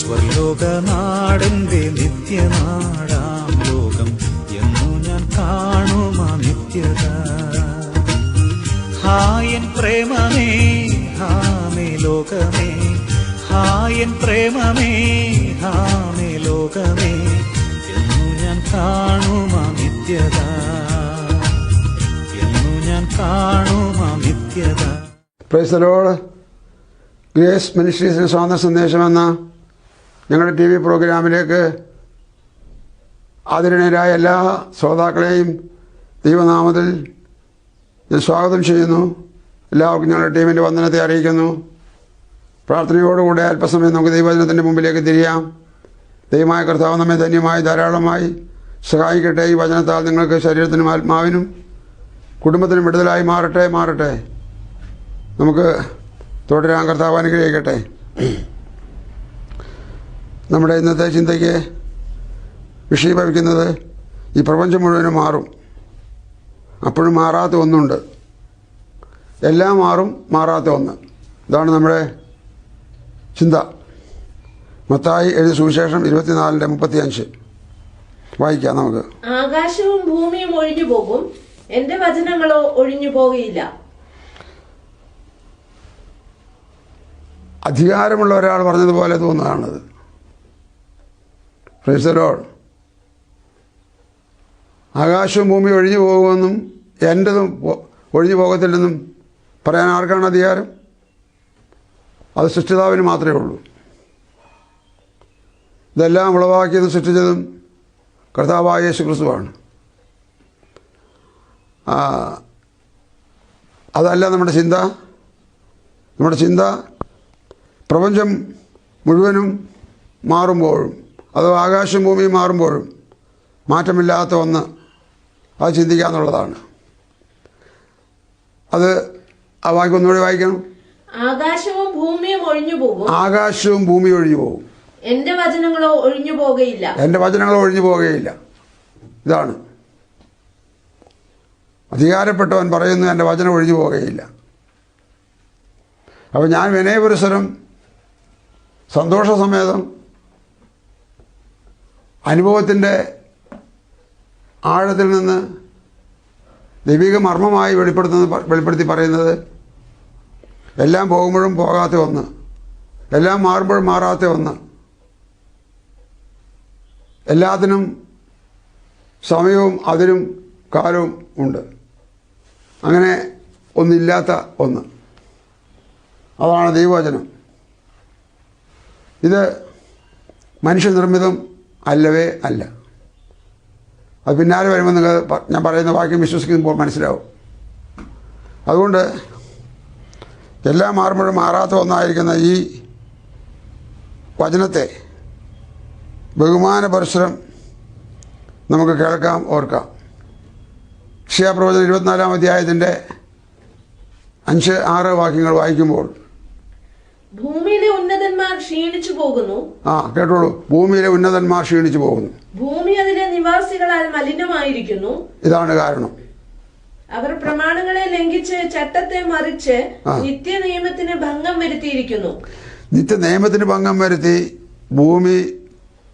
സ്വർലോകനാടന്റെ നിത്യനാടാം ലോകം എന്നു ഞാൻ കാണുമാ നിത്യത. ഹായൻ പ്രേമമേ ഹാമേ ലോകമേ ഹായൻ പ്രേമമേ ഹാമേ ലോകമേ എന്നു ഞാൻ കാണുമാ നിത്യത. എന്നു ഞാൻ കാണുമാ നിത്യത. പ്രൈസലോട് ഗ്രേസ് മിനിസ്ട്രീസിന് സ്വാതന്ത്ര്യ സന്ദേശമെന്ന ഞങ്ങളുടെ ടി വി പ്രോഗ്രാമിലേക്ക് ആദരണീയരായ എല്ലാ ശ്രോതാക്കളെയും ദൈവനാമത്തിൽ ഞാൻ സ്വാഗതം ചെയ്യുന്നു. എല്ലാവർക്കും ഞങ്ങളുടെ ടീമിന്റെ വന്ദനത്തെ അറിയിക്കുന്നു. പ്രാർത്ഥനയോടുകൂടെ അല്പസമയം നമുക്ക് ദൈവജനത്തിന്റെ മുമ്പിലേക്ക് തിരിയാം. ദൈവമായ കർത്താവ് നമ്മെ ധന്യമായി ധാരാളമായി സഹായിക്കട്ടെ ഈ വചനത്താൽ നിങ്ങൾക്ക് ശരീരത്തിനും ആത്മാവിനും കുടുംബത്തിനും വിടുതലായി മാറട്ടെ മാറട്ടെ. നമുക്ക് തുടരാൻ കർത്താവ് അനുഗ്രഹിക്കട്ടെ. നമ്മുടെ ഇന്നത്തെ ചിന്തയ്ക്ക് വിഷയഭവിക്കുന്നത് ഈ പ്രപഞ്ചം മുഴുവനും മാറും. അപ്പോഴും മാറാത്ത ഒന്നുണ്ട്. എല്ലാം മാറും മാറാത്ത ഒന്ന്. ഇതാണ് നമ്മുടെ ചിന്ത. മത്തായി എഴുതി സുവിശേഷം ഇരുപത്തിനാലിന്റെ മുപ്പത്തിയഞ്ച്. വായിക്കാം നമുക്ക്. ആകാശവും ഭൂമിയും ഒഴിഞ്ഞു പോകും. എന്റെ വചനങ്ങളോ ഒഴിഞ്ഞു പോകുകയില്ല അധികാരമുള്ള ഒരാൾ പറഞ്ഞതുപോലെ തോന്നുകയാണത്. ഫ്രൈസലോൾ ആകാശവും ഭൂമിയും ഒഴിഞ്ഞു പോകുമെന്നും എന്റെതും ഒഴിഞ്ഞു പോകത്തില്ലെന്നും പറയാൻ ആർക്കാണ് അധികാരം? അത് സൃഷ്ടിതാവിന് മാത്രമേ ഉള്ളൂ. ഇതെല്ലാം ഉളവാക്കിയതും സൃഷ്ടിച്ചതും കർത്താവായ യേശു ക്രിസ്തുവാണ് ആ, അതല്ല നമ്മുടെ ചിന്ത. നമ്മുടെ ചിന്ത പ്രപഞ്ചം മുഴുവനും മാറുമ്പോഴും അത് ആകാശം ഭൂമിയും മാറുമ്പോഴും മാറ്റമില്ലാത്ത ഒന്ന് അത് ചിന്തിക്കുക എന്നുള്ളതാണ്. അത് ആ വാക്യം ഒന്നുകൂടി വായിക്കണം. ആകാശവും ഭൂമിയും ഒഴിഞ്ഞു പോകും. ആകാശവും ഭൂമിയും ഒഴിഞ്ഞു പോകും. എന്റെ വചനങ്ങളോ ഒഴിഞ്ഞു പോകുകയില്ല. എന്റെ വചനങ്ങളോ ഒഴിഞ്ഞു പോകുകയില്ല. ഇതാണ്. അധികാരപ്പെട്ടവൻ പറയുന്നു എന്റെ വചനം ഒഴിഞ്ഞു പോകുകയില്ല. അപ്പോൾ ഞാൻ വിനയപുരസരം സന്തോഷസമേതം അനുഭവത്തിന്റെ ആഴത്തിൽ നിന്ന് ദൈവിക മർമ്മമായി വെളിപ്പെടുത്തുന്ന വെളിപ്പെടുത്തി പറയുന്നത് എല്ലാം പോകുമ്പോഴും പോകാത്ത ഒന്ന്. എല്ലാം മാറുമ്പോഴും മാറാത്ത ഒന്ന്. എല്ലാത്തിനും സമയവും അതിനും കാലവും ഉണ്ട്. അങ്ങനെ ഒന്നില്ലാത്ത ഒന്ന്. അതാണ് ദൈവവചനം. ഇത് മനുഷ്യനിർമ്മിതം അല്ലവേ അല്ല. അത് പിന്നാലെ വരുമ്പോൾ നിങ്ങൾ ഞാൻ പറയുന്ന വാക്യം വിശ്വസിക്കുമ്പോൾ മനസ്സിലാവും. അതുകൊണ്ട് എല്ലാം മാറുമ്പോഴും മാറാത്ത ഒന്നായിരിക്കുന്ന ഈ വചനത്തെ ബഹുമാന പരിസരം നമുക്ക് കേൾക്കാം ഓർക്കാം. ഷിയാപ്രവചനം ഇരുപത്തിനാലാം അധ്യായത്തിന്റെ അഞ്ച് ആറ് വാക്യങ്ങൾ വായിക്കുമ്പോൾ ഭൂമിയിലെ ക്ഷീണിച്ചു പോകുന്നു. ആ കേട്ടോളൂ. ഭൂമിയിലെ ഉന്നതന്മാർ ക്ഷീണിച്ചു പോകുന്നു. ഭൂമി അതിലെ നിവാസികളാൽ മലിനമായിരിക്കുന്നു. ഇതാണ് കാരണം. അവർ പ്രമാണങ്ങളെ ലംഘിച്ച് ചട്ടത്തെ മറിച്ച്. നിത്യ നിയമത്തിന് ഭംഗം വരുത്തിയിരിക്കുന്നു. നിത്യ നിയമത്തിന് ഭംഗം വരുത്തി ഭൂമി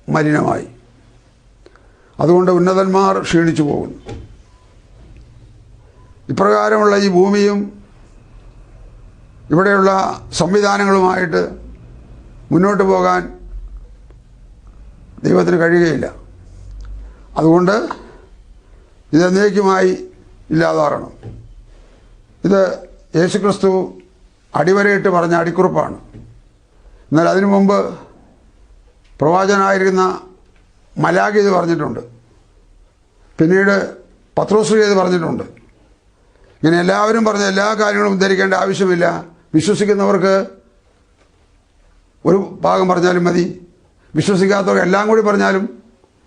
മലിനമായി. അതുകൊണ്ട് ഉന്നതന്മാർ ക്ഷീണിച്ചു പോകുന്നു. ഇപ്രകാരമുള്ള ഈ ഭൂമിയും ഇവിടെയുള്ള സംവിധാനങ്ങളുമായിട്ട് മുന്നോട്ട് പോകാൻ ദൈവത്തിന് കഴിയുകയില്ല. അതുകൊണ്ട് ഇത് എന്നേക്കുമായി ഇല്ലാതാകണം. ഇത് യേശുക്രിസ്തു അടിവരയിട്ട് പറഞ്ഞ അടിക്കുറിപ്പാണ്. എന്നാൽ അതിനു മുമ്പ് പ്രവാചകനായിരുന്ന മലാഖി ഇത് പറഞ്ഞിട്ടുണ്ട്. പിന്നീട് പത്രോശ്രീ ഇത് പറഞ്ഞിട്ടുണ്ട്. ഇങ്ങനെ എല്ലാവരും പറഞ്ഞ എല്ലാ കാര്യങ്ങളും ഉദ്ധരിക്കേണ്ട ആവശ്യമില്ല. വിശ്വസിക്കുന്നവർക്ക് ഒരു ഭാഗം പറഞ്ഞാലും മതി. വിശ്വസിക്കാത്തവർ എല്ലാം കൂടി പറഞ്ഞാലും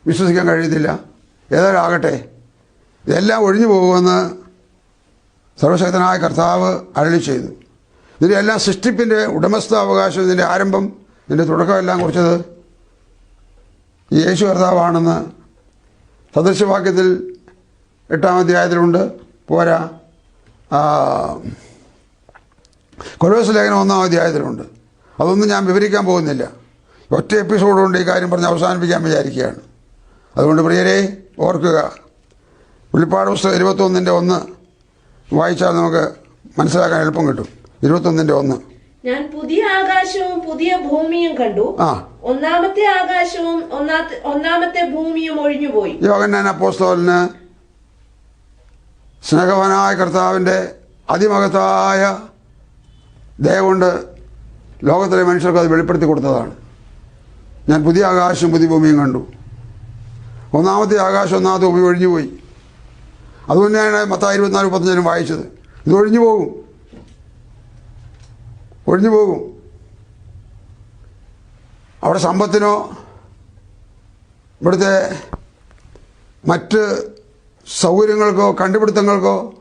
വിശ്വസിക്കാൻ കഴിയത്തില്ല ഏതായാലും ആകട്ടെ. ഇതെല്ലാം ഒഴിഞ്ഞു പോകുമെന്ന് സർവശക്തനായ കർത്താവ് അരളി ചെയ്തു. ഇതിന്റെ എല്ലാം സൃഷ്ടിപ്പിന്റെ ഉടമസ്ഥാവകാശം ഇതിന്റെ ആരംഭം ഇതിന്റെ തുടക്കമെല്ലാം കുറിച്ചത് യേശു കർത്താവാണെന്ന് സദൃശവാക്യത്തിൽ എട്ടാം അധ്യായത്തിലുണ്ട്. പോരാ. കൊലോസ് ലേഖനം ഒന്നാം അധ്യായത്തിലുണ്ട്. അതൊന്നും ഞാൻ വിവരിക്കാൻ പോകുന്നില്ല. ഒറ്റ എപ്പിസോഡ് കൊണ്ട് ഈ കാര്യം പറഞ്ഞ് അവസാനിപ്പിക്കാൻ വിചാരിക്കുകയാണ്. അതുകൊണ്ട് പ്രിയരെ ഓർക്കുക. വെളിപ്പാട് പുസ്തകം ഇരുപത്തൊന്നിന്റെ ഒന്ന് വായിച്ചാൽ നമുക്ക് മനസ്സിലാക്കാൻ എളുപ്പം കിട്ടും. ഇരുപത്തൊന്നിന്റെ ഒന്ന്. ഞാൻ പുതിയ ആകാശവും പുതിയ ഭൂമിയും കണ്ടു. ഒന്നാമത്തെ ആകാശവും ഒന്നാമത്തെ ഭൂമിയും ഒഴിഞ്ഞുപോയി. യോഗന്നാൻ അപ്പോസ്തോലിന് സ്നേഹവനായ കർത്താവിന്റെ അതിമഹത്തായ ദയ കൊണ്ട് ലോകത്തിലെ മനുഷ്യർക്ക് അത് വെളിപ്പെടുത്തി കൊടുത്തതാണ്. ഞാൻ പുതിയ ആകാശം പുതിയ ഭൂമിയും കണ്ടു. ഒന്നാമത്തെ ആകാശം ഒന്നാമത്തെ ഭൂമി ഒഴിഞ്ഞു പോയി. അതുതന്നെയാണ് മൊത്തം ഇരുപത്തിനാല് മുപ്പത്തഞ്ചിനും വായിച്ചത്. ഇത് ഒഴിഞ്ഞു പോകും. ഒഴിഞ്ഞു പോകും. അവിടെ സമ്പത്തിനോ ഇവിടുത്തെ മറ്റ് സൗകര്യങ്ങൾക്കോ കണ്ടുപിടുത്തങ്ങൾക്കോ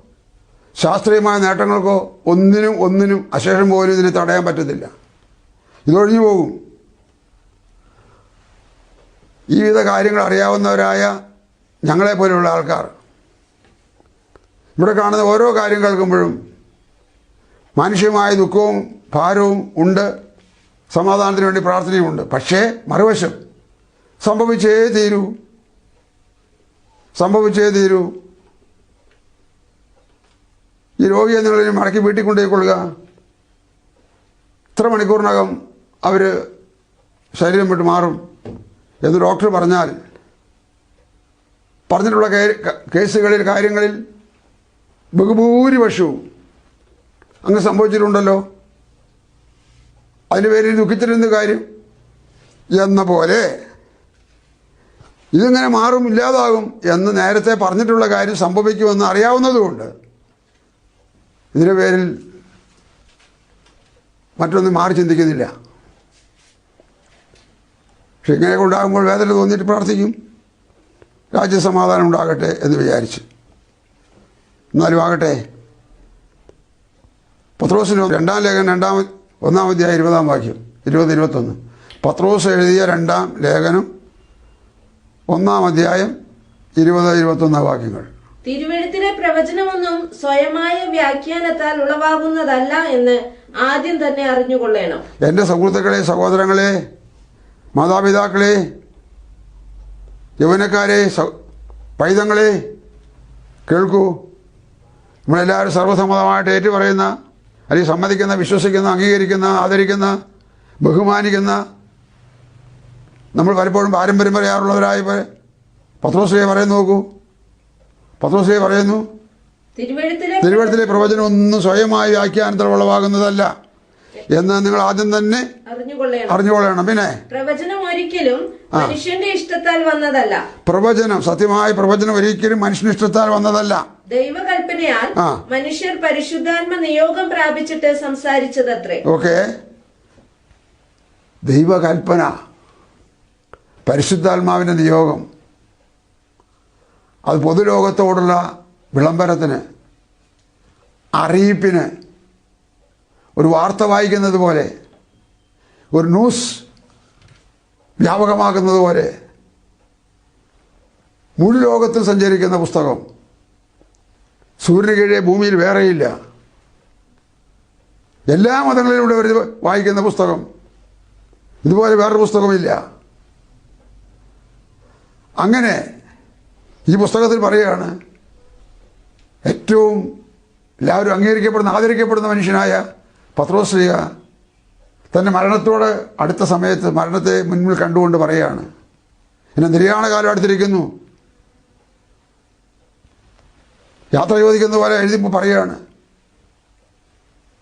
ശാസ്ത്രീയമായ നേട്ടങ്ങൾക്കോ ഒന്നിനും ഒന്നിനും അശേഷം പോലും ഇതിനെ തടയാൻ പറ്റത്തില്ല. ഇതൊഴിഞ്ഞു പോകും. ഈ വിധ കാര്യങ്ങൾ അറിയാവുന്നവരായ ഞങ്ങളെ ഞങ്ങളെപ്പോലെയുള്ള ആൾക്കാർ. ഇവിടെ കാണുന്ന ഓരോ കാര്യം കേൾക്കുമ്പോഴും മാനുഷികമായ ദുഃഖവും ഭാരവും ഉണ്ട്. സമാധാനത്തിന് വേണ്ടി പ്രാർത്ഥനയുമുണ്ട് പക്ഷേ മറുവശം സംഭവിച്ചേ തീരൂ. സംഭവിച്ചേ തീരൂ. ഈ രോഗിയെ നിങ്ങളെ മടക്കി വീട്ടിൽ കൊണ്ടുപോയിക്കൊള്ളുക ഇത്ര മണിക്കൂറിനകം അവർ ശരീരം വിട്ട് മാറും എന്ന് ഡോക്ടർ പറഞ്ഞാൽ പറഞ്ഞിട്ടുള്ള കേസുകളിൽ കാര്യങ്ങളിൽ ബഹുഭൂരിപക്ഷവും അങ്ങ് സംഭവിച്ചിട്ടുണ്ടല്ലോ. അതിന് പേരിൽ ദുഃഖിച്ചിരുന്ന കാര്യം എന്ന പോലെ ഇതിങ്ങനെ മാറും ഇല്ലാതാകും എന്ന് നേരത്തെ പറഞ്ഞിട്ടുള്ള കാര്യം സംഭവിക്കുമെന്ന് അറിയാവുന്നതുകൊണ്ട് ഇതിന്റെ പേരിൽ മറ്റൊന്നും മാറി ചിന്തിക്കുന്നില്ല. പക്ഷെ ഇങ്ങനെയൊക്കെ ഉണ്ടാകുമ്പോൾ വേദന തോന്നിയിട്ട് പ്രാർത്ഥിക്കും. രാജ്യസമാധാനം ഉണ്ടാകട്ടെ എന്ന് വിചാരിച്ച്. എന്നാലും ആകട്ടെ. പത്രോസിന് രണ്ടാം ലേഖനം രണ്ടാം ഒന്നാം അധ്യായം ഇരുപതാം വാക്യം ഇരുപത് ഇരുപത്തൊന്ന്. പത്രോസ് എഴുതിയ രണ്ടാം ലേഖനം ഒന്നാം അധ്യായം ഇരുപത് ഇരുപത്തൊന്നാം വാക്യങ്ങൾ. തിരുവഴുത്തിലെ പ്രവചനമൊന്നും സ്വയമായ വ്യാഖ്യാനത്താൽ ഉളവാകുന്നതല്ല എന്ന് ആദ്യം തന്നെ അറിഞ്ഞുകൊള്ളണം. എന്റെ സുഹൃത്തുക്കളെ സഹോദരങ്ങളെ മാതാപിതാക്കളെ യൗവനക്കാരെ പൈതങ്ങളെ കേൾക്കൂ. നമ്മളെല്ലാവരും സർവസമ്മതമായിട്ട് ഏറ്റുപറയുന്ന അല്ലെങ്കിൽ സമ്മതിക്കുന്ന വിശ്വസിക്കുന്ന അംഗീകരിക്കുന്ന ആദരിക്കുന്ന ബഹുമാനിക്കുന്ന നമ്മൾ പലപ്പോഴും പാരമ്പര്യം പറയാറുള്ളവരായ പത്രോശ്രീയെ പറയുന്നു നോക്കൂ. പത്രോശ്രീയെ പറയുന്നു തിരുവഴുത്തിലെ പ്രവചനം ഒന്നും സ്വയമായി വ്യാഖ്യാനത്തിൽ ഉളവാകുന്നതല്ല എന്ന് നിങ്ങൾ ആദ്യം തന്നെ അറിഞ്ഞുകൊള്ളണം. പിന്നെ? പ്രവചനം ഒരിക്കലും മനുഷ്യന്റെ ഇഷ്ടത്താൽ വന്നതല്ല. പ്രവചനം സത്യമായ പ്രവചനം ഒരിക്കലും മനുഷ്യനിഷ്ടത്താൽ വന്നതല്ല. ദൈവകൽപ്പനയാൽ. മനുഷ്യർ പരിശുദ്ധാത്മ നിയോഗം പ്രാപിച്ചിട്ട് സംസാരിച്ചതത്രേ. ഓക്കെ. ദൈവകൽപ്പന പരിശുദ്ധാത്മാവിന്റെ നിയോഗം അത് പൊതുലോകത്തോടുള്ള വിളംബരത്തിന് അറിയിപ്പിന് ഒരു വാർത്ത വായിക്കുന്നത് പോലെ ഒരു ന്യൂസ് വ്യാപകമാക്കുന്നത് പോലെ മുഴു ലോകത്തിൽ സഞ്ചരിക്കുന്ന പുസ്തകം സൂര്യന് കീഴെ ഭൂമിയിൽ വേറെയില്ല. എല്ലാ മതങ്ങളിലൂടെ ഒരു വായിക്കുന്ന പുസ്തകം ഇതുപോലെ വേറൊരു പുസ്തകമില്ല അങ്ങനെ ഈ പുസ്തകത്തിൽ പറയുകയാണ് ഏറ്റവും എല്ലാവരും അംഗീകരിക്കപ്പെടുന്ന ആദരിക്കപ്പെടുന്ന മനുഷ്യനായ പത്രോശ്രീയ തന്റെ മരണത്തോട് അടുത്ത സമയത്ത് മരണത്തെ മുന്നിൽ കണ്ടുകൊണ്ട് പറയുകയാണ്. എന്നെ നിര്യാണ കാലം അടുത്തിരിക്കുന്നു. യാത്ര ചോദിക്കുന്ന പോലെ എഴുതിപ്പോൾ പറയുകയാണ്.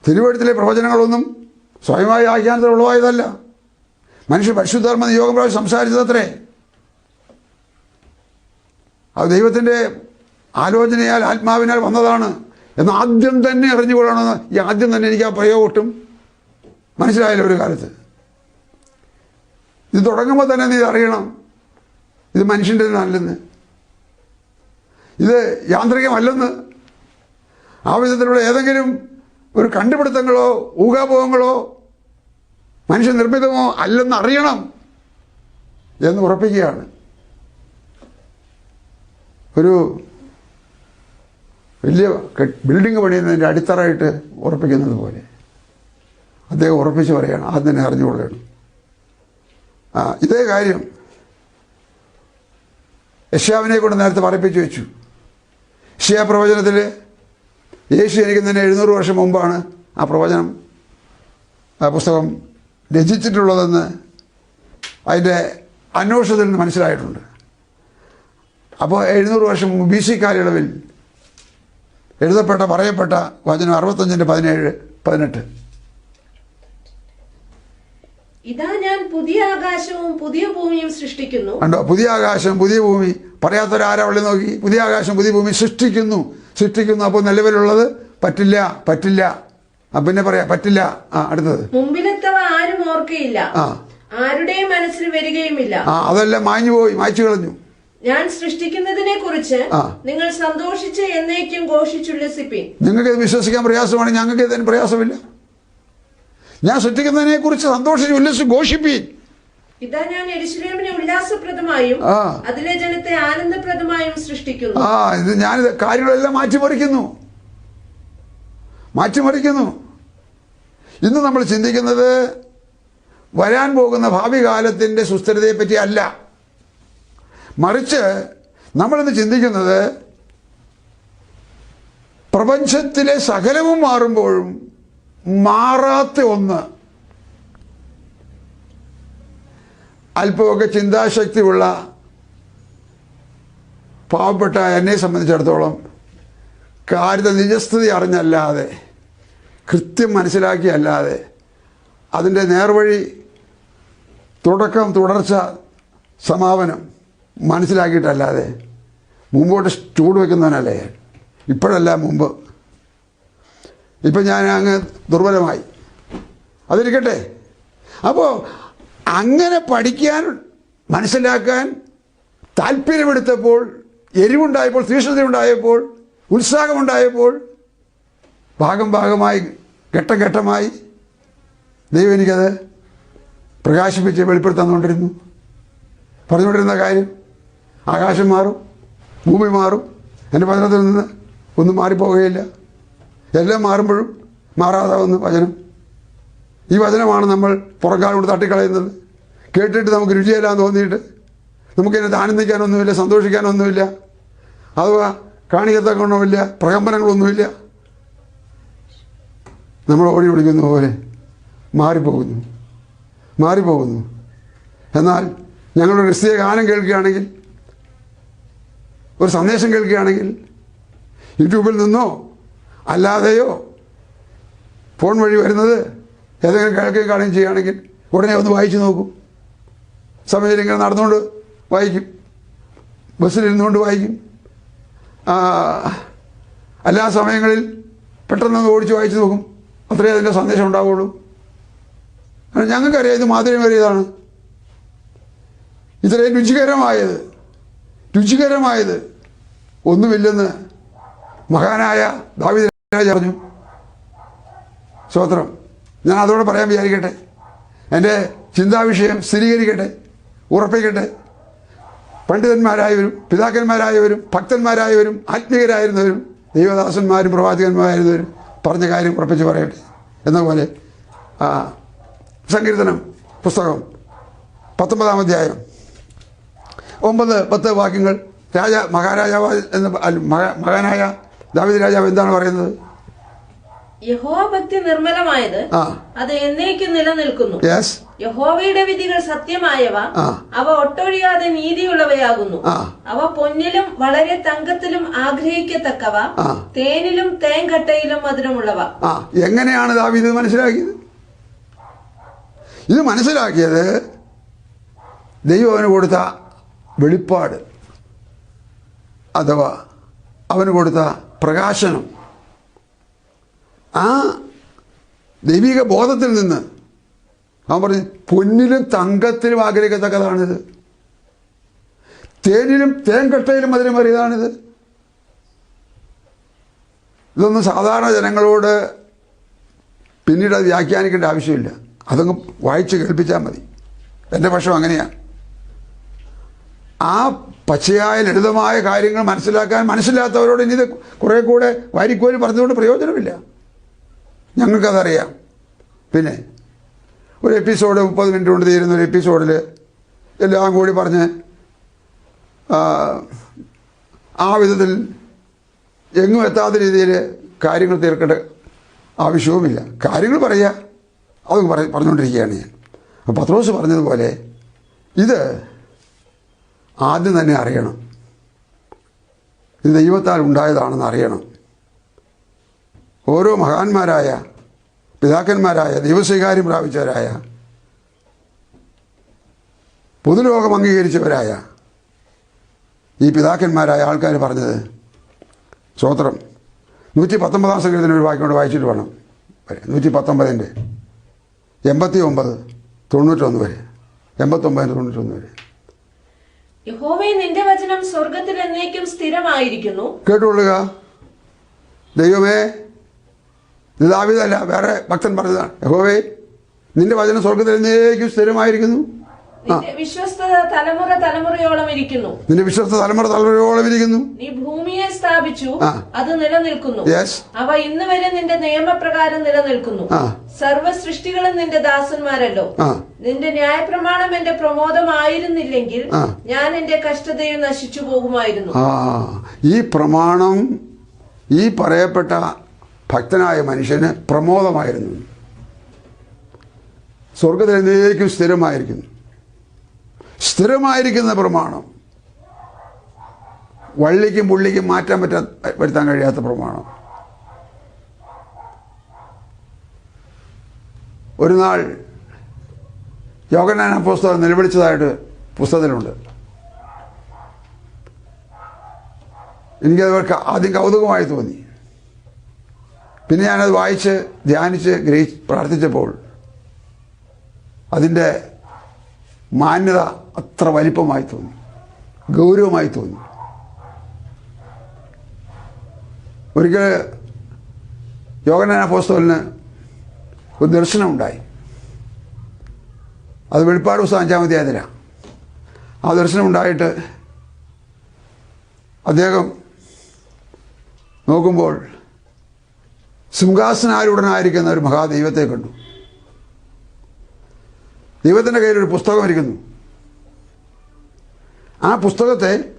തിരുവഴുത്തിലെ പ്രവചനങ്ങളൊന്നും സ്വയമായി ആഖ്യാനത്തിൽ ഉളവായതല്ല. മനുഷ്യ പരിശുദ്ധാത്മ നിയോഗം പ്രാവശ്യം സംസാരിച്ചതത്രേ. അത് ദൈവത്തിന്റെ ആലോചനയാൽ ആത്മാവിനാൽ വന്നതാണ്. എന്ന് ആദ്യം തന്നെ അറിഞ്ഞുകൊള്ളണമെന്ന് ഈ ആദ്യം തന്നെ എനിക്ക് ആ പ്രയോഗം ഒട്ടും മനസ്സിലായില്ല ഒരു കാലത്ത്. ഇത് തുടങ്ങുമ്പോൾ തന്നെ നീ അറിയണം. ഇത് മനുഷ്യന്റെ നല്ലെന്ന് ഇത് യാന്ത്രികമല്ലെന്ന്. ആ വിധത്തിലുള്ള ഏതെങ്കിലും ഒരു കണ്ടുപിടുത്തങ്ങളോ ഊഹാപോഹങ്ങളോ മനുഷ്യനിർമ്മിതമോ അല്ലെന്ന് അറിയണം എന്ന് ഉറപ്പിക്കുകയാണ്. ഒരു വലിയ ബിൽഡിംഗ് പണിയുന്നതിന്റെ അടിത്തറായിട്ട് ഉറപ്പിക്കുന്നത് പോലെ. അദ്ദേഹം ഉറപ്പിച്ച് പറയണം ആദ്യം തന്നെ അറിഞ്ഞുകൊള്ളണം. ആ ഇതേ കാര്യം യഷ്യാവിനെ കൊണ്ട് നേരത്തെ പറയിപ്പിച്ചു വെച്ചു. യഷ്യാ പ്രവചനത്തിൽ യേശു ജനിക്കുന്നതിന് എഴുന്നൂറ് വർഷം മുമ്പാണ് ആ പ്രവചനം ആ പുസ്തകം രചിച്ചിട്ടുള്ളതെന്ന് അതിന്റെ അന്വേഷണത്തിൽ നിന്ന് മനസ്സിലായിട്ടുണ്ട്. അപ്പോൾ എഴുന്നൂറ് വർഷം മുമ്പ് ബി സി കാലയളവിൽ എഴുതപ്പെട്ട പറയപ്പെട്ട വചനം അറുപത്തഞ്ചിന്റെ പതിനേഴ് പതിനെട്ട്. ഇതാ ഞാൻ പുതിയ ആകാശവും പുതിയ ഭൂമിയും സൃഷ്ടിക്കുന്നു. കണ്ടോ? പുതിയ ആകാശം പുതിയ ഭൂമി. പറയാത്തൊരാരാ ഉള്ളി നോക്കി? പുതിയ ആകാശം പുതിയ ഭൂമി സൃഷ്ടിക്കുന്നു. സൃഷ്ടിക്കുന്നു. അപ്പോൾ നിലവിലുള്ളത് പറ്റില്ല പറ്റില്ല. ആ പിന്നെ പറയാ പറ്റില്ല. ആ അടുത്തത്. മുമ്പിലെത്തവ ആരും ഓർക്കയില്ല. ആ. ആരുടെയും മനസ്സിൽ വരികയുമില്ല. ആ അതെല്ലാം മാഞ്ഞു പോയി മായ്ച്ചു കളഞ്ഞു. ഞാൻ സൃഷ്ടിക്കുന്നതിനെ കുറിച്ച് നിങ്ങൾ സന്തോഷിച്ച് എന്നേക്കും ഘോഷിച്ചുല്ലസിപ്പിൻ. നിങ്ങൾക്ക് വിശ്വസിക്കാൻ പ്രയാസമാണ് ഞങ്ങൾക്ക് ഇതിന് പ്രയാസമില്ല. ഞാൻ സൃഷ്ടിക്കുന്നതിനെ കുറിച്ച് സന്തോഷിച്ച് ഉല്ലസിച്ച് ഘോഷിപ്പി ഇതാ ഞാൻ എരിശിലേമിനെ ഉല്ലാസപ്രദമായും അതിലെ ജനത്തെ ആനന്ദപ്രദമായും സൃഷ്ടിക്കുന്നു. ആ ഇത് ഞാൻ കാര്യങ്ങളെല്ലാം മാറ്റിമറിക്കുന്നു. മാറ്റിമറിക്കുന്നു. ഇന്ന് നമ്മൾ ചിന്തിക്കുന്നത് വരാൻ പോകുന്ന ഭാവി കാലത്തിന്റെ സുസ്ഥിരതയെ പറ്റി അല്ല. മറിച്ച് നമ്മളിന്ന് ചിന്തിക്കുന്നത് പ്രപഞ്ചത്തിലെ സകലവും മാറുമ്പോഴും മാറാത്ത ഒന്ന്. അല്പമൊക്കെ ചിന്താശക്തിയുള്ള പാവപ്പെട്ട എന്നെ സംബന്ധിച്ചിടത്തോളം കാര്യത്തെ നിജസ്ഥിതി അറിഞ്ഞല്ലാതെ കൃത്യം മനസ്സിലാക്കിയല്ലാതെ അതിന്റെ നേർവഴി തുടക്കം തുടർച്ച സമാപനം മനസ്സിലാക്കിയിട്ടല്ലാതെ മുമ്പോട്ട് ചൂട് വെക്കുന്നവനല്ലേ. ഇപ്പോഴല്ല മുമ്പ്. ഇപ്പം ഞാൻ അങ്ങ് ദുർബലമായി. അതിരിക്കട്ടെ. അപ്പോൾ അങ്ങനെ പഠിക്കാൻ മനസ്സിലാക്കാൻ താല്പര്യമെടുത്തപ്പോൾ എരിവുണ്ടായപ്പോൾ തീഷ്ണതയുണ്ടായപ്പോൾ ഉത്സാഹമുണ്ടായപ്പോൾ ഭാഗം ഭാഗമായി ഘട്ടം ഘട്ടമായി ദൈവം എനിക്കത് പ്രകാശിപ്പിച്ച് വെളിപ്പെടുത്താൻ കൊണ്ടിരുന്നു പറഞ്ഞുകൊണ്ടിരുന്ന കാര്യം ആകാശം മാറും ഭൂമി മാറും. എന്റെ വചനത്തിൽ നിന്ന് ഒന്നും മാറിപ്പോകുകയില്ല. എല്ലാം മാറുമ്പോഴും മാറാതാവുന്ന വചനം. ഈ വചനമാണ് നമ്മൾ പുറംകാലം കൊണ്ട് തട്ടിക്കളയുന്നത്. കേട്ടിട്ട് നമുക്ക് രുചിയല്ലാന്ന് തോന്നിയിട്ട് നമുക്കതിനകത്ത് ആനന്ദിക്കാനൊന്നുമില്ല സന്തോഷിക്കാനൊന്നുമില്ല. അഥവാ കാണിക്കത്തക്കൊന്നുമില്ല പ്രകമ്പനങ്ങളൊന്നുമില്ല. നമ്മൾ ഓടി വിളിക്കുന്ന പോലെ മാറിപ്പോകുന്നു. മാറിപ്പോകുന്നു. എന്നാൽ ഞങ്ങളുടെ ക്രിസ്തീയ ഗാനം കേൾക്കുകയാണെങ്കിൽ ഒരു സന്ദേശം കേൾക്കുകയാണെങ്കിൽ യൂട്യൂബിൽ നിന്നോ അല്ലാതെയോ ഫോൺ വഴി വരുന്നത് ഏതെങ്കിലും കേൾക്കുകയും കാണുകയും ചെയ്യുകയാണെങ്കിൽ ഉടനെ ഒന്ന് വായിച്ചു നോക്കും. സമയത്തിൽ ഇങ്ങനെ നടന്നുകൊണ്ട് വായിക്കും. ബസ്സിലിരുന്നുകൊണ്ട് വായിക്കും. എല്ലാ സമയങ്ങളിൽ പെട്ടെന്ന് ഓടിച്ച് വായിച്ചു നോക്കും. അത്രേ അതിന്റെ സന്ദേശം ഉണ്ടാവുള്ളൂ. ഞങ്ങൾക്കറിയാം ഇത് മാധുര്യം വരെയതാണ് ഇത്രയും രുചികരമായത്. രുചികരമായത് ഒന്നുമില്ലെന്ന് മഹാനായ ദാവിദ് രാജ പറഞ്ഞു. സ്തോത്രം ഞാൻ അതോടെ പറയാൻ വിചാരിക്കട്ടെ. എന്റെ ചിന്താവിഷയം സ്ഥിരീകരിക്കട്ടെ ഉറപ്പിക്കട്ടെ. പണ്ഡിതന്മാരായവരും പിതാക്കന്മാരായവരും ഭക്തന്മാരായവരും ആത്മീയരായിരുന്നവരും ദൈവദാസന്മാരും പ്രവാചകന്മാരായിരുന്നവരും പറഞ്ഞ കാര്യം ഉറപ്പിച്ച് പറയട്ടെ. എന്ന പോലെ സങ്കീർത്തനം പുസ്തകം പത്തൊമ്പതാം അധ്യായം. ഒമ്പത് പത്ത് വാക്യങ്ങൾ. രാജ മഹാരാജാവ് എന്ന് മകനായ മഹാനായ ദാവിദ് രാജാവ് എന്താണ് പറയുന്നത്? യഹോഭക്തി നിർമ്മലമായത് അത് എന്നേക്കും നിലനിൽക്കുന്നു. യഹോവയുടെ വിധികൾ സത്യമായവ അവ ഒട്ടൊഴിയാതെ നീതിയുള്ളവയാകുന്നു. അവ പൊന്നിലും വളരെ തങ്കത്തിലും ആഗ്രഹിക്കത്തക്കവ. തേനിലും തേൻകട്ടയിലും മധുരമുള്ളവ. എങ്ങനെയാണ് ദാവീദ് മനസ്സിലാക്കിയത്? ഇത് മനസ്സിലാക്കിയത് ദൈവം കൊടുത്ത വെളിപ്പാട് അഥവാ അവന് കൊടുത്ത പ്രകാശനം. ആ ദൈവിക ബോധത്തിൽ നിന്ന് അവൻ പറഞ്ഞു പൊന്നിലും തങ്കത്തിലും ആഗ്രഹിക്കത്തക്കതാണിത്. തേനിലും തേൻകട്ടയിലും മധുരമേറിയതാണിത് ഇതൊന്നും സാധാരണ ജനങ്ങളോട് പിന്നീട് അത് വ്യാഖ്യാനിക്കേണ്ട ആവശ്യമില്ല. അതങ്ങ് വായിച്ച് കേൾപ്പിച്ചാൽ മതി. എന്റെ പക്ഷം അങ്ങനെയാണ് ആ പച്ചയായ ലളിതമായ കാര്യങ്ങൾ മനസ്സിലാക്കാൻ മനസ്സിലാത്തവരോട് ഇനി ഇത് കുറേ കൂടെ വാരിക്കോലി പറഞ്ഞതുകൊണ്ട് പ്രയോജനമില്ല. ഞങ്ങൾക്കതറിയാം. പിന്നെ ഒരു എപ്പിസോഡ് മുപ്പത് മിനിറ്റ് കൊണ്ട് തീരുന്ന ഒരു എപ്പിസോഡിൽ എല്ലാം കൂടി പറഞ്ഞ് ആ, വിധത്തിൽ എങ്ങും എത്താത്ത രീതിയിൽ കാര്യങ്ങൾ തീർക്കേണ്ട ആവശ്യവുമില്ല. കാര്യങ്ങൾ പറയുക അത് പറഞ്ഞുകൊണ്ടിരിക്കുകയാണ് ഞാൻ. അപ്പോൾ പത്രോസ് പറഞ്ഞതുപോലെ ഇത് ആദ്യം തന്നെ അറിയണം. ഇത് ദൈവത്താൽ ഉണ്ടായതാണെന്ന് അറിയണം. ഓരോ മഹാന്മാരായ പിതാക്കന്മാരായ ദൈവസ്വീകാര്യം പ്രാപിച്ചവരായ പൊതുലോകം അംഗീകരിച്ചവരായ ഈ പിതാക്കന്മാരായ ആൾക്കാർ പറഞ്ഞത് സ്വോത്രം നൂറ്റി പത്തൊമ്പതാം സംഗീതത്തിന് ഒരു വാക്യം കൊണ്ട് വായിച്ചിട്ട് വേണം. വരെ. നൂറ്റി പത്തൊമ്പതിന്റെ എൺപത്തി ഒമ്പത് തൊണ്ണൂറ്റൊന്ന് വരെ. എൺപത്തൊമ്പതിന്റെ തൊണ്ണൂറ്റൊന്ന് വരെ. യഹോവേ നിന്റെ വചനം സ്വർഗത്തിൽ എന്നേക്കും സ്ഥിരമായിരിക്കുന്നു. കേട്ടുകൊള്ളുക. ദൈവമേ ഇത് ദാവീദല്ല വേറെ ഭക്തൻ പറഞ്ഞതാണ്. യഹോവേ നിന്റെ വചനം സ്വർഗത്തിൽ എന്നേക്കും സ്ഥിരമായിരിക്കുന്നു. വിശ്വസ്തത തലമുറ തലമുറയോളം ഇരിക്കുന്നു. നിന്റെ വിശ്വസ്ത തലമുറ തലമുറയോളം ഇരിക്കുന്നു. നീ ഭൂമിയെ സ്ഥാപിച്ചു അത് നിലനിൽക്കുന്നു. അവ ഇന്ന് വരെ നിന്റെ നിയമപ്രകാരം നിലനിൽക്കുന്നു. സർവ സർവ സൃഷ്ടികളും നിന്റെ ദാസന്മാരല്ലോ. നിന്റെ ന്യായപ്രമാണം എന്റെ പ്രമോദമായിരുന്നില്ലെങ്കിൽ ഞാൻ എന്റെ കഷ്ടതയിൽ നശിച്ചു പോകുമായിരുന്നു. ഈ പ്രമാണം ഈ പറയപ്പെട്ട ഭക്തനായ മനുഷ്യന് പ്രമോദമായിരുന്നു. സ്വർഗത്തിൽ എന്നേക്കും സ്ഥിരമായിരിക്കുന്നു. സ്ഥിരമായിരിക്കുന്ന പ്രമാണം. വള്ളിക്കും പുള്ളിക്കും മാറ്റാൻ പറ്റാ വരുത്താൻ കഴിയാത്ത പ്രമാണം. ഒരു നാൾ യോഗനാന പുസ്തകം നിലവിളിച്ചതായിട്ട് പുസ്തകത്തിലുണ്ട്. എനിക്കത് ആദ്യം കൗതുകമായി തോന്നി. പിന്നെ ഞാനത് വായിച്ച് ധ്യാനിച്ച് ഗ്രഹി പ്രാർത്ഥിച്ചപ്പോൾ അതിന്റെ മാന്യത അത്ര വലിപ്പമായി തോന്നി. ഗൗരവമായി തോന്നി. ഒരിക്കൽ യോഗനാന ഒരു ഒരു ദർശനമുണ്ടായി. അത് വെളിപ്പാട് ദിവസം അഞ്ചാമത്തെ അധ്യായത്തിലാണ് ആ ദർശനം ഉണ്ടായിട്ട് അദ്ദേഹം നോക്കുമ്പോൾ സിംഹാസനാരൂഢനായിരിക്കുന്ന ഒരു മഹാദൈവത്തെ കണ്ടു. ദൈവത്തിന്റെ കയ്യിൽ ഒരു പുസ്തകം ഇരിക്കുന്നു. ആ പുസ്തകത്തെ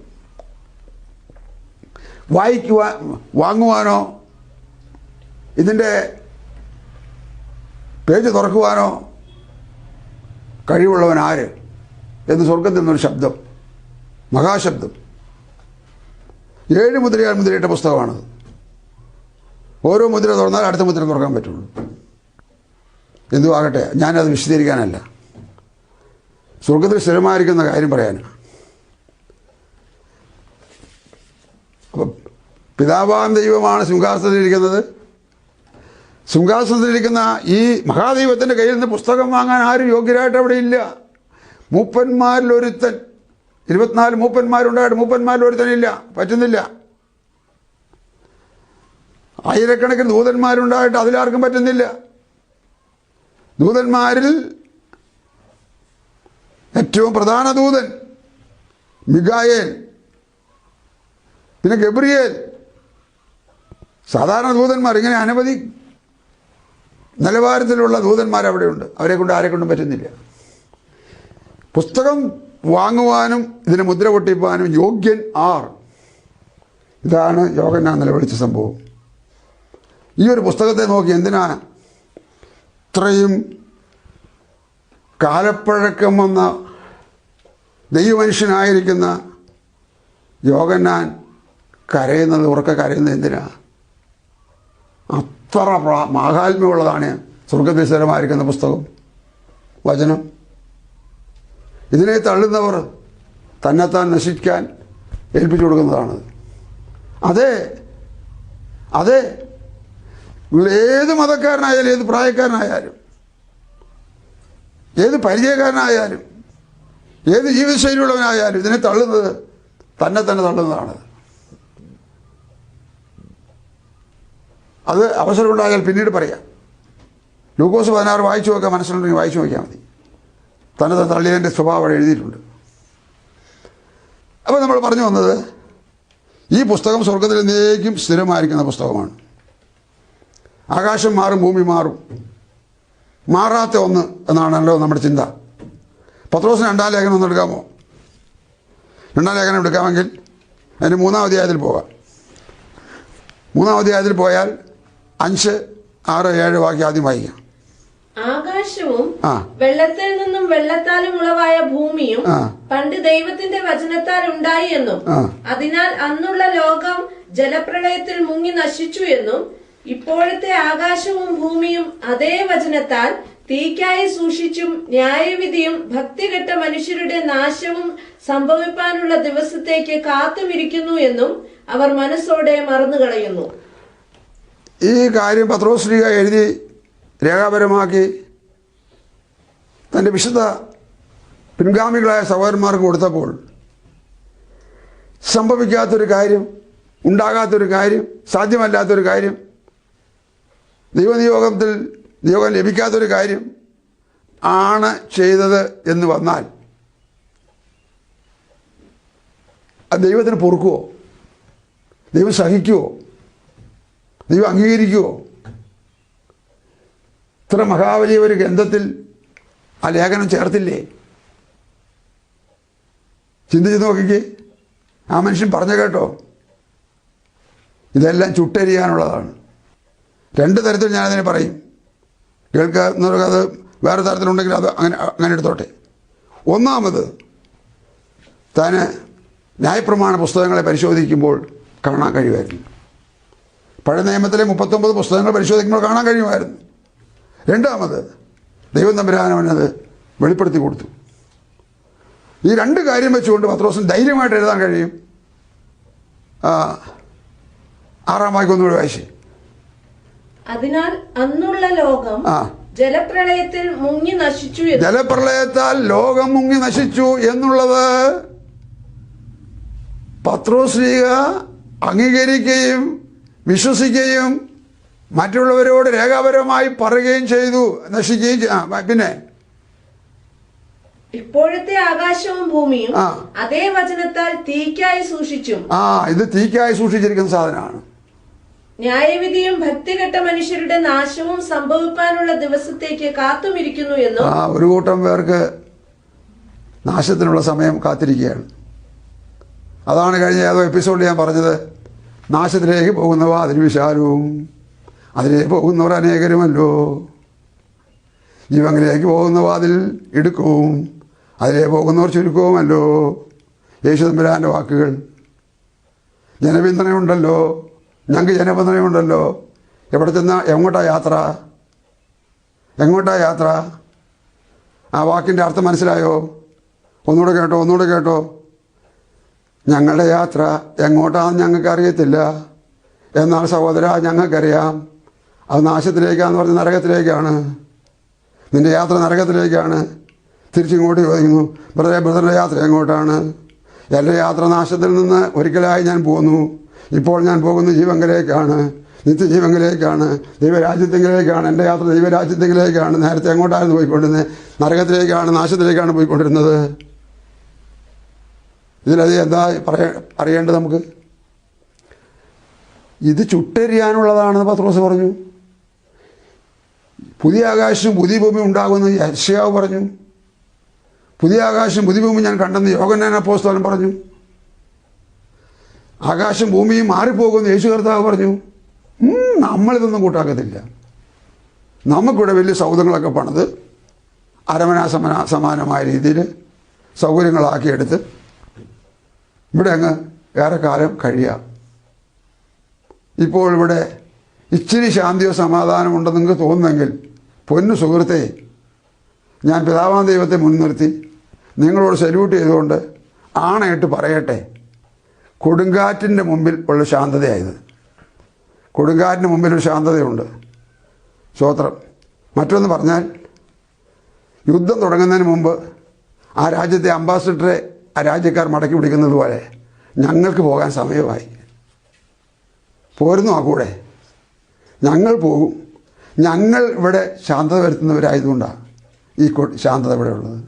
വായിക്കുവാൻ വാങ്ങുവാനോ ഇതിന്റെ പേജ് തുറക്കുവാനോ കഴിവുള്ളവൻ ആര് എന്ന് സ്വർഗത്തിൽ നിന്നൊരു ശബ്ദം മഹാശബ്ദം. ഏഴ് മുദ്രയാൽ മുദ്രയിട്ട പുസ്തകമാണത്. ഓരോ മുദ്ര തുറന്നാൽ അടുത്ത മുദ്ര തുറക്കാൻ പറ്റുള്ളൂ. എന്തു ആകട്ടെ ഞാനത് വിശദീകരിക്കാനല്ല. സ്വർഗത്തിൽ സ്ഥിരമായിരിക്കുന്ന കാര്യം പറയാനാണ് അപ്പം പിതാവാൻ ദൈവമാണ് സിംഹാസനത്തിലിരിക്കുന്നത് സിംഹാസനത്തിലിരിക്കുന്ന ഈ മഹാദൈവത്തിന്റെ കയ്യിൽ നിന്ന് പുസ്തകം വാങ്ങാൻ ആരും യോഗ്യരായിട്ട് അവിടെ ഇല്ല. മൂപ്പന്മാരിൽ ഒരുത്തൻ ഇരുപത്തിനാല് മൂപ്പന്മാരുണ്ടായിട്ട് മൂപ്പന്മാരിൽ ഒരുത്തനില്ല പറ്റുന്നില്ല. ആയിരക്കണക്കിന് ദൂതന്മാരുണ്ടായിട്ട് അതിലാർക്കും പറ്റുന്നില്ല. ദൂതന്മാരിൽ ഏറ്റവും പ്രധാന ദൂതൻ മിഗായേൽ പിന്നെ ഗബ്രിയേൽ. സാധാരണ ദൂതന്മാർ ഇങ്ങനെ അനവധി നിലവാരത്തിലുള്ള ദൂതന്മാർ അവിടെയുണ്ട് അവരെ കൊണ്ട് ആരെ കൊണ്ടും പറ്റുന്നില്ല. പുസ്തകം വാങ്ങുവാനും ഇതിനെ മുദ്ര പൊട്ടിപ്പാനും യോഗ്യൻ ആർ. ഇതാണ് യോഗ നിലവിളിച്ച സംഭവം. ഈ ഒരു പുസ്തകത്തെ നോക്കി എന്തിനാണ് ഇത്രയും കാലപ്പഴക്കം വന്ന ദൈവമനുഷ്യനായിരിക്കുന്ന യോഗന്നാൻ കരയുന്നത് ഉറക്കെ കരയുന്നത് എന്തിനാ? അത്ര മാഹാത്മ്യമുള്ളതാണ് സ്വർഗദർശനമായിരിക്കുന്ന പുസ്തകം വചനം. ഇതിനെ തള്ളുന്നവർ തന്നെത്താൻ നശിക്കാൻ ഏൽപ്പിച്ചു കൊടുക്കുന്നതാണ്. അതെ അതെ നിങ്ങൾ ഏത് മതക്കാരനായാലും ഏത് പ്രായക്കാരനായാലും ഏത് പരിചയക്കാരനായാലും ഏത് ജീവിതശൈലിയുള്ളവനായാലും ഇതിനെ തള്ളുന്നത് തന്നെ തന്നെ തള്ളുന്നതാണ്. അത് അവസരമുണ്ടായാൽ പിന്നീട് പറയാം. ലൂക്കോസ് പതിനാറ് വായിച്ചു നോക്കാൻ മനസ്സിലുണ്ടെങ്കിൽ വായിച്ചു നോക്കിയാൽ മതി. തന്നെ തന്നെ തള്ളിയതിന്റെ സ്വഭാവം എഴുതിയിട്ടുണ്ട്. അപ്പോൾ നമ്മൾ പറഞ്ഞു വന്നത് ഈ പുസ്തകം സ്വർഗത്തിൽ എന്നേക്കും സ്ഥിരമായിരിക്കുന്ന പുസ്തകമാണ്. ആകാശം മാറും ഭൂമി മാറും. മാറാത്ത ഒന്ന് എന്നാണല്ലോ നമ്മുടെ ചിന്ത. പത്രോസിന് രണ്ടാം ലേഖനം ഒന്ന് എടുക്കാമോ? രണ്ടാം ലേഖനം എടുക്കാമെങ്കിൽ അതിന് മൂന്നാം അധ്യായത്തിൽ പോകാം. മൂന്നാം അധ്യായത്തിൽ പോയാൽ അഞ്ച് ആറ് ഏഴ് വാക്യം ആദ്യം വായിക്കാം. ആകാശവും വെള്ളത്തിൽ നിന്നും വെള്ളത്താലും ഉളവായ ഭൂമിയും പണ്ട് ദൈവത്തിന്റെ വചനത്താൽ ഉണ്ടായി എന്നും അതിനാൽ അന്നുള്ള ലോകം ജലപ്രളയത്തിൽ മുങ്ങി നശിച്ചു എന്നും ഇപ്പോഴത്തെ ആകാശവും ഭൂമിയും അതേ വചനത്താൽ തീക്കായി സൂക്ഷിച്ചും ന്യായവിധിയും ഭക്തികെട്ട മനുഷ്യരുടെ നാശവും സംഭവിപ്പാനുള്ള ദിവസത്തേക്ക് കാത്തുമിരിക്കുന്നു എന്നും അവർ മനസ്സോടെ മറന്നുകളയുന്നു. ഈ കാര്യം പത്രോശ്രീക എഴുതി രേഖാപരമാക്കി തന്റെ വിശുദ്ധ പിൻഗാമികളായ സഹോദരന്മാർക്ക് കൊടുത്തപ്പോൾ സംഭവിക്കാത്തൊരു കാര്യം ഉണ്ടാകാത്തൊരു കാര്യം സാധ്യമല്ലാത്തൊരു കാര്യം ദൈവനിയോഗത്തിൽ നിയോഗം ലഭിക്കാത്തൊരു കാര്യം ആണ് ചെയ്തത് എന്ന് വന്നാൽ ആ ദൈവത്തിന് പൊറുക്കുമോ ദൈവം സഹിക്കുമോ ദൈവം അംഗീകരിക്കുമോ ഇത്ര മഹാവലിയ ഒരു ഗ്രന്ഥത്തിൽ ആ ലേഖനം ചേർത്തില്ലേ? ചിന്തിച്ച് നോക്കിക്കേ. ആ മനുഷ്യൻ പറഞ്ഞു കേട്ടോ. ഇതെല്ലാം ചുട്ടരിയാനുള്ളതാണ്. രണ്ട് തരത്തിൽ ഞാനതിനെ പറയും. കേൾക്കുന്നവർക്ക് അത് വേറെ തരത്തിലുണ്ടെങ്കിൽ അത് അങ്ങനെ അങ്ങനെ എടുത്തോട്ടെ. ഒന്നാമത് താന് ന്യായപ്രമാണ പുസ്തകങ്ങളെ പരിശോധിക്കുമ്പോൾ കാണാൻ കഴിയുമായിരുന്നു. പഴയ നിയമത്തിലെ മുപ്പത്തൊമ്പത് പുസ്തകങ്ങൾ പരിശോധിക്കുമ്പോൾ കാണാൻ കഴിയുമായിരുന്നു. രണ്ടാമത് ദൈവം തമ്പുരാനവനത് വെളിപ്പെടുത്തി കൊടുത്തു. ഈ രണ്ട് കാര്യം വെച്ചുകൊണ്ട് പത്രോസിന് ധൈര്യമായിട്ട് എഴുതാൻ കഴിയും. ആറാം വായിക്കൊന്നുകൂടി വായിച്ചേ. അതിനാൽ അന്നുള്ള ലോകം ജലപ്രളയത്തിൽ മുങ്ങി നശിച്ചു ജലപ്രളയത്താൽ ലോകം മുങ്ങി നശിച്ചു എന്നുള്ളത് പത്രോശ്രീക അംഗീകരിക്കുകയും വിശ്വസിക്കുകയും മറ്റുള്ളവരോട് രേഖാപരമായി പറയുകയും ചെയ്തു നശിക്കുകയും പിന്നെ. ഇപ്പോഴത്തെ ആകാശവും ഭൂമിയും അതേ വചനത്താൽ തീക്കായി സൂക്ഷിച്ചു. ആ ഇത് തീക്കായി സൂക്ഷിച്ചിരിക്കുന്ന സാധനമാണ്. ന്യായവിധിയും ഭക്തികെട്ട മനുഷ്യരുടെ നാശവും സംഭവിക്കാനുള്ള ദിവസത്തേക്ക് കാത്തുമിരിക്കുന്നു എന്നും ആ ഒരു കൂട്ടം പേർക്ക് നാശത്തിനുള്ള സമയം കാത്തിരിക്കുകയാണ്. അതാണ് കഴിഞ്ഞ ഏതോ എപ്പിസോഡിൽ ഞാൻ പറഞ്ഞത്. നാശത്തിലേക്ക് പോകുന്നവ അതിന് വിശാലവും അതിലേക്ക് പോകുന്നവർ അനേകരുമല്ലോ. ജീവങ്ങളിലേക്ക് പോകുന്നവ അതിൽ ഇടുക്കവും അതിലേക്ക് പോകുന്നവർ ചുരുക്കവുമല്ലോ. യേശു തമ്പുരാന്റെ വാക്കുകൾ. ജനപിന്തുണയുണ്ടല്ലോ. ഞങ്ങൾക്ക് ജനപിന്തുണയുണ്ടല്ലോ എവിടെ ചെന്ന? എങ്ങോട്ടാ യാത്ര? എങ്ങോട്ടാ യാത്ര? ആ വാക്കിന്റെ അർത്ഥം മനസ്സിലായോ? ഒന്നുകൂടെ കേട്ടോ ഒന്നുകൂടെ കേട്ടോ. ഞങ്ങളുടെ യാത്ര എങ്ങോട്ടാണെന്ന് ഞങ്ങൾക്ക് അറിയത്തില്ല. എന്നാൽ സഹോദര ഞങ്ങൾക്കറിയാം. അത് നാശത്തിലേക്കാന്ന് പറഞ്ഞ നരകത്തിലേക്കാണ്. നിന്റെ യാത്ര നരകത്തിലേക്കാണ്. തിരിച്ചിങ്ങോട്ട് ചോദിക്കുന്നു ബ്രദറെ ബ്രദറിന്റെ യാത്ര എങ്ങോട്ടാണ്? എന്റെ യാത്ര നാശത്തിൽ നിന്ന് ഒരിക്കലായി ഞാൻ പോന്നു. ഇപ്പോൾ ഞാൻ പോകുന്ന ജീവങ്കലേക്കാണ് നിത്യജീവങ്ങളിലേക്കാണ് ദൈവരാജ്യത്തെങ്കിലേക്കാണ് എന്റെ യാത്ര ദൈവരാജ്യത്തെങ്കിലേക്കാണ് നേരത്തെ എങ്ങോട്ടായിരുന്നു പോയിക്കൊണ്ടിരുന്നത്? നരകത്തിലേക്കാണ് നാശത്തിലേക്കാണ് പോയിക്കൊണ്ടിരുന്നത്? ഇതിലത് എന്താ പറയ അറിയേണ്ടത് നമുക്ക്? ഇത് ചുട്ടെരിയാനുള്ളതാണെന്ന് പത്രോസ് പറഞ്ഞു. പുതിയ ആകാശവും പുതിയ ഭൂമി ഉണ്ടാകുമെന്ന് യർഷ്യാവ് പറഞ്ഞു. പുതിയ ആകാശം പുതിയ ഭൂമി ഞാൻ കണ്ടെന്ന് യോഗനാൻ അപ്പോസ്തലൻ പറഞ്ഞു. ആകാശം ഭൂമിയും മാറിപ്പോകുമെന്ന് യേശു കർത്താവ് പറഞ്ഞു. നമ്മളിതൊന്നും കൂട്ടാക്കത്തില്ല. നമുക്കിവിടെ വലിയ സൗധങ്ങളൊക്കെ പണിത് അരമന സമന സമാനമായ രീതിയിൽ സൗകര്യങ്ങളാക്കിയെടുത്ത് ഇവിടെ അങ്ങ് ഏറെക്കാലം കഴിയാം. ഇപ്പോൾ ഇവിടെ ഇച്ചിരി ശാന്തിയോ സമാധാനം ഉണ്ടെന്ന് നിങ്ങൾക്ക് തോന്നുന്നെങ്കിൽ പൊന്നു സുഹൃത്തെ ഞാൻ പിതാവാം ദൈവത്തെ മുൻനിർത്തി നിങ്ങളോട് സല്യൂട്ട് ചെയ്തുകൊണ്ട് ആണയിട്ട് പറയട്ടെ. കൊടുങ്കാറ്റിന്റെ മുമ്പിൽ ഉള്ള ശാന്തതയായത്. കൊടുങ്കാറ്റിന് മുമ്പിൽ ഒരു ശാന്തതയുണ്ട്. സ്തോത്രം മറ്റൊന്ന് പറഞ്ഞാൽ യുദ്ധം തുടങ്ങുന്നതിന് മുമ്പ് ആ രാജ്യത്തെ അംബാസിഡറെ ആ രാജ്യക്കാർ മടക്കി പിടിക്കുന്നത് പോലെ ഞങ്ങൾക്ക് പോകാൻ സമയമായി. പോരുന്നു ആ കൂടെ. ഞങ്ങൾ പോകും. ഞങ്ങൾ ഇവിടെ ശാന്തത വരുത്തുന്നവരായതുകൊണ്ടാണ് ഈ ശാന്തത ഇവിടെ ഉള്ളത്.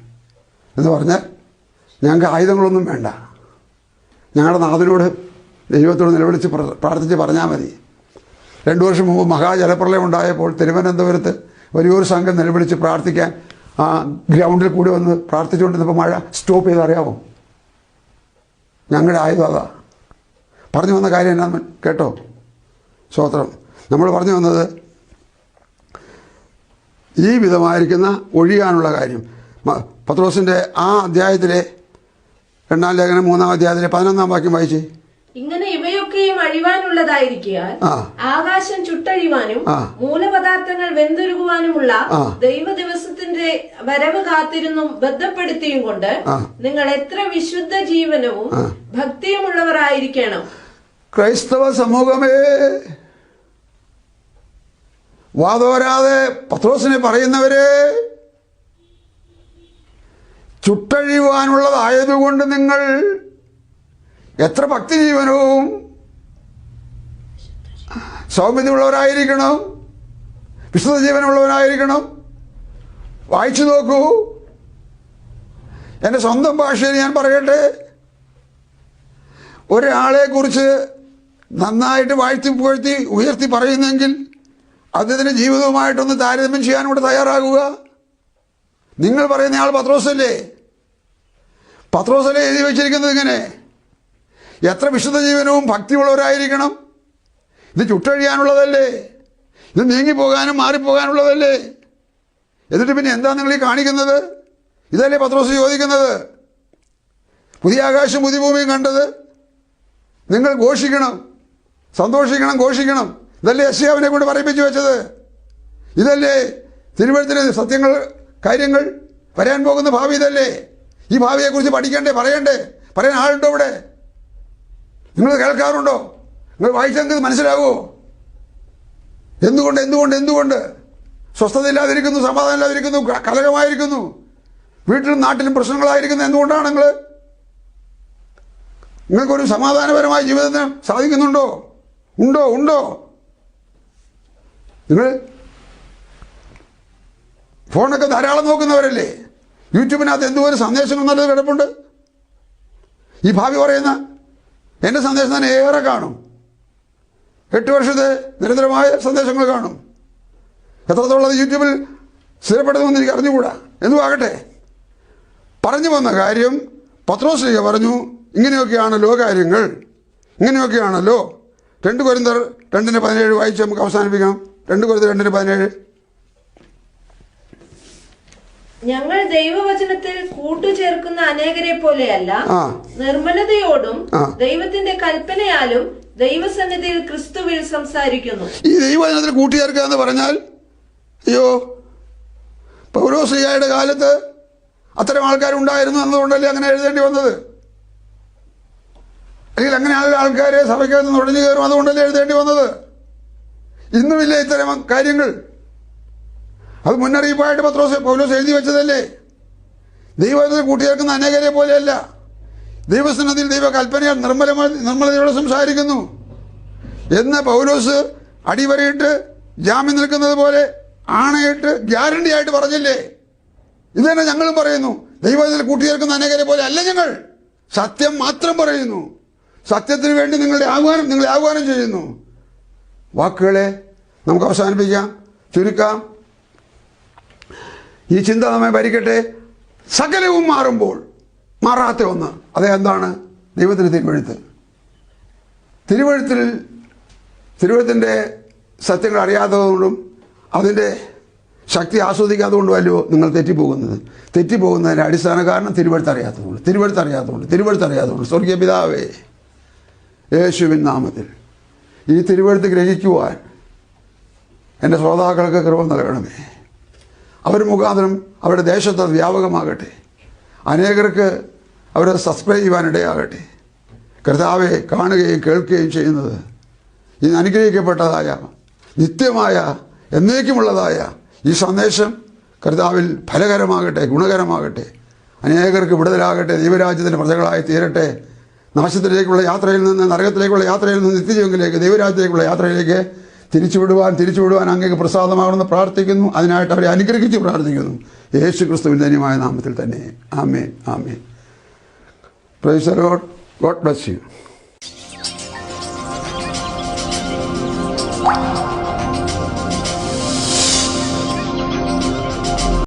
എന്ന് പറഞ്ഞാൽ ഞങ്ങൾക്ക് ആയുധങ്ങളൊന്നും വേണ്ട. ഞങ്ങളുടെ നാഥനോട് ദൈവത്തോട് നിലവിളിച്ച് പ്ര- പ്രാർത്ഥിച്ച് പറഞ്ഞാൽ മതി. രണ്ടു വർഷം മുമ്പ് മഹാജലപ്രളയം ഉണ്ടായപ്പോൾ തിരുവനന്തപുരത്ത് വലിയൊരു സംഘം നിലവിളിച്ച് പ്രാർത്ഥിക്കാൻ ആ ഗ്രൗണ്ടിൽ കൂടി വന്ന് പ്രാർത്ഥിച്ചുകൊണ്ടിരുന്നപ്പോൾ മഴ സ്റ്റോപ്പ് ചെയ്ത് ഞങ്ങളുടെ ആയുധം അതാ. പറഞ്ഞു വന്ന കാര്യം എന്നാന്ന് കേട്ടോ? സ്വോത്രം. നമ്മൾ പറഞ്ഞു വന്നത് ഈ വിധമായിരിക്കുന്ന ഒഴിയാനുള്ള കാര്യം. പത്രോസിന്റെ ആ അധ്യായത്തിലെ രണ്ടാം ലേഖനം മൂന്നാം അധ്യായത്തിലെ പതിനൊന്നാം വാക്യം വായിച്ചേ. ഇങ്ങനെ ഇവയൊക്കെയും അഴിവാനുള്ളതായിരിക്കാൻ ആകാശം ചുട്ടഴിവാനും. മൂലപദാർത്ഥങ്ങൾ വെന്തുരുകുവാനുമുള്ള. ദൈവ ദിവസത്തിന്റെ വരവ് കാത്തിരുന്നും ബന്ധപ്പെടുത്തിയും കൊണ്ട് നിങ്ങൾ എത്ര വിശുദ്ധ ജീവനവും ഭക്തിയുമുള്ളവരായിരിക്കണം. ക്രൈസ്തവ സമൂഹമേ. വാതോരാതെ പത്രോസിനെ പറയുന്നവരെ ചുട്ടഴിയുവാനുള്ളതായതുകൊണ്ട് നിങ്ങൾ എത്ര ഭക്തി ജീവനവും സൗമ്യതയുള്ളവരായിരിക്കണം വിശുദ്ധ ജീവനുള്ളവരായിരിക്കണം വായിച്ചു നോക്കൂ. എന്റെ സ്വന്തം ഭാഷയിൽ ഞാൻ പറയട്ടെ. ഒരാളെ കുറിച്ച് നന്നായിട്ട് വാഴ്ത്തി പുകഴ്ത്തി ഉയർത്തി പറയുന്നെങ്കിൽ അദ്ദേഹത്തിന്റെ ജീവിതവുമായിട്ടൊന്ന് താരതമ്യം ചെയ്യാനും കൂടെ തയ്യാറാകുക. നിങ്ങൾ പറയുന്ന ആൾ പത്രോസല്ലേ പത്രോസല്ലേ എഴുതി വെച്ചിരിക്കുന്നത് ഇങ്ങനെ. എത്ര വിശുദ്ധ ജീവനവും ഭക്തിയുള്ളവരായിരിക്കണം. ഇത് ചുട്ടഴിയാനുള്ളതല്ലേ? ഇത് നീങ്ങിപ്പോകാനും മാറിപ്പോകാനുള്ളതല്ലേ? എന്നിട്ട് പിന്നെ എന്താ നിങ്ങൾ ഈ കാണിക്കുന്നത്? ഇതല്ലേ പത്രോസ് ചോദിക്കുന്നത്? പുതിയ ആകാശം പുതിയ ഭൂമിയും കണ്ടത്? നിങ്ങൾ ഘോഷിക്കണം. സന്തോഷിക്കണം ഘോഷിക്കണം. ഇതല്ലേ യശ്യാവിനെ കൊണ്ട് പറയിപ്പിച്ചു വെച്ചത്? ഇതല്ലേ തിരുവഴുത്തിന് സത്യങ്ങൾ കാര്യങ്ങൾ വരാൻ പോകുന്ന ഭാവി ഇതല്ലേ? ഈ ഭാവിയെക്കുറിച്ച് പഠിക്കണ്ടേ? പറയണ്ടേ? പറയാൻ ആളുണ്ടോ ഇവിടെ? നിങ്ങൾ കേൾക്കാറുണ്ടോ? നിങ്ങൾ വായിച്ചെങ്കിൽ മനസ്സിലാവുമോ? എന്തുകൊണ്ട് എന്തുകൊണ്ട് എന്തുകൊണ്ട്? സ്വസ്ഥത സ്വസ്ഥതയില്ലാതിരിക്കുന്നു സമാധാനം ഇല്ലാതിരിക്കുന്നു കലഹമായിരിക്കുന്നു വീട്ടിലും നാട്ടിലും പ്രശ്നങ്ങളായിരിക്കുന്നു. എന്തുകൊണ്ടാണ് നിങ്ങൾ? നിങ്ങൾക്കൊരു സമാധാനപരമായ ജീവിതത്തിന് സാധിക്കുന്നുണ്ടോ? ഉണ്ടോ ഉണ്ടോ? നിങ്ങൾ ഫോണൊക്കെ ധാരാളം നോക്കുന്നവരല്ലേ? യൂട്യൂബിനകത്ത് എന്തോരം സന്ദേശങ്ങൾ നല്ലത് കിടപ്പുണ്ട്? ഈ ഭാവി പറയുന്ന എന്റെ സന്ദേശം തന്നെ ഏറെ കാണും. എട്ട് വർഷത്തെ നിരന്തരമായ സന്ദേശങ്ങൾ കാണും. എത്രത്തോളം യൂട്യൂബിൽ സ്ഥിരപ്പെടുത്തുമെന്ന് എനിക്ക് അറിഞ്ഞുകൂടാ. എന്തോ ആകട്ടെ പറഞ്ഞു വന്ന കാര്യം പത്രോശ്രീക പറഞ്ഞു ഇങ്ങനെയൊക്കെയാണല്ലോ കാര്യങ്ങൾ. ഇങ്ങനെയൊക്കെയാണല്ലോ. രണ്ട് കൊരിന്തർ രണ്ടിന് പതിനേഴ് വായിച്ച് നമുക്ക് അവസാനിപ്പിക്കാം. രണ്ട് കൊരിന്തർ രണ്ടിന് പതിനേഴ് ഞങ്ങൾ ദൈവവചനത്തിൽ കൂട്ടുചേർക്കുന്ന അനേകരെ പോലെയല്ല നിർമ്മലതയോടും ദൈവത്തിന്റെ കൽപ്പനയാലും ദൈവസന്നിധിയിൽ ക്രിസ്തുവിൽ സംസാരിക്കുന്നു. ഈ ദൈവവചനത്തിൽ കൂട്ടുചേർക്കുക എന്ന് പറഞ്ഞാൽ അയ്യോ പൗരോശ്രീയായുടെ കാലത്ത് അത്തരം ആൾക്കാരുണ്ടായിരുന്നു എന്നതുകൊണ്ടല്ലേ അങ്ങനെ എഴുതേണ്ടി വന്നത്? അല്ലെങ്കിൽ അങ്ങനെയുള്ള ആൾക്കാരെ സഭയ്ക്കകത്ത് നുഴഞ്ഞു കയറും അതുകൊണ്ടല്ലേ എഴുതേണ്ടി വന്നത്? ഇന്നുമില്ല ഇത്തരം കാര്യങ്ങൾ. അത് മുന്നറിയിപ്പായിട്ട് പത്രോസ് പൗലോസ് എഴുതി വെച്ചതല്ലേ? ദൈവത്തിൽ കൂട്ടിച്ചേർക്കുന്ന അനേകരെ പോലെയല്ല. ദൈവസന്നതിൽ ദൈവ കൽപ്പനയാൽ നിർമ്മലമായ നിർമ്മലതയോടെ സംസാരിക്കുന്നു. എന്ന് പൗലോസ് അടിവരയിട്ട് ജാമ്യം നിൽക്കുന്നത് പോലെ ആണയിട്ട് ഗ്യാരണ്ടി ആയിട്ട് പറഞ്ഞില്ലേ? ഇത് തന്നെ ഞങ്ങളും പറയുന്നു. ദൈവത്തിൽ കൂട്ടിച്ചേർക്കുന്ന അനേകരെ പോലെ അല്ല ഞങ്ങൾ. സത്യം മാത്രം പറയുന്നു. സത്യത്തിന് വേണ്ടി നിങ്ങളുടെ ആഹ്വാനം നിങ്ങളെ ആഹ്വാനം ചെയ്യുന്നു. വാക്കുകളെ നമുക്ക് അവസാനിപ്പിക്കാം ചുരുക്കാം. ഈ ചിന്ത നമ്മെ ഭരിക്കട്ടെ? സകലവും മാറുമ്പോൾ മാറാത്ത ഒന്ന്. അത് എന്താണ്? ദൈവത്തിന് തിരുവഴുത്ത്. തിരുവഴുത്തിൽ തിരുവഴുത്തിന്റെ സത്യങ്ങൾ അറിയാത്തതുകൊണ്ടും അതിന്റെ ശക്തി ആസ്വദിക്കാത്തതുകൊണ്ടുമല്ലോ നിങ്ങൾ തെറ്റിപ്പോകുന്നത്. തെറ്റിപ്പോകുന്നതിന്റെ അടിസ്ഥാന കാരണം തിരുവഴുത്ത് അറിയാത്തതുകൊണ്ട്. തിരുവഴുത്ത് അറിയാത്തതുകൊണ്ട്. തിരുവഴുത്ത് അറിയാത്തതുകൊണ്ട്. സ്വർഗീയ പിതാവേ യേശുവിൻ നാമത്തിൽ ഈ തിരുവഴുത്ത് ഗ്രഹിക്കുവാൻ എന്റെ ശ്രോതാക്കൾക്ക് കൃപ നൽകണമേ. അവർ മുഖാന്തരം അവരുടെ ദേശത്ത് അത് വ്യാപകമാകട്ടെ. അനേകർക്ക് അവർ സബ്സ്ക്രൈബ് ചെയ്യാനിടയാകട്ടെ കർത്താവെ കാണുകയും കേൾക്കുകയും ചെയ്യുന്നത് ഇന്ന് അനുഗ്രഹിക്കപ്പെട്ടതായ നിത്യമായ എന്നേക്കുമുള്ളതായ ഈ സന്ദേശം കർത്താവിൽ ഫലകരമാകട്ടെ ഗുണകരമാകട്ടെ. അനേകർക്ക് വിടുതലാകട്ടെ ദൈവരാജ്യത്തിന്റെ പ്രജകളായി തീരട്ടെ. നാശത്തിലേക്കുള്ള യാത്രയിൽ നിന്ന് നരകത്തിലേക്കുള്ള യാത്രയിൽ നിന്ന് നിത്യജീവനിലേക്ക് ദൈവരാജ്യത്തിലേക്കുള്ള യാത്രയിലേക്ക് തിരിച്ചുവിടുവാൻ തിരിച്ചുവിടുവാൻ അങ്ങേക്ക് പ്രസാദമാകണമെന്ന് പ്രാർത്ഥിക്കുന്നു. അതിനായിട്ട് അവരെ അനുഗ്രഹിച്ച് പ്രാർത്ഥിക്കുന്നു. യേശു ക്രിസ്തു ധന്യമായ നാമത്തിൽ തന്നെ. ആമേ ആമേ praise God God bless you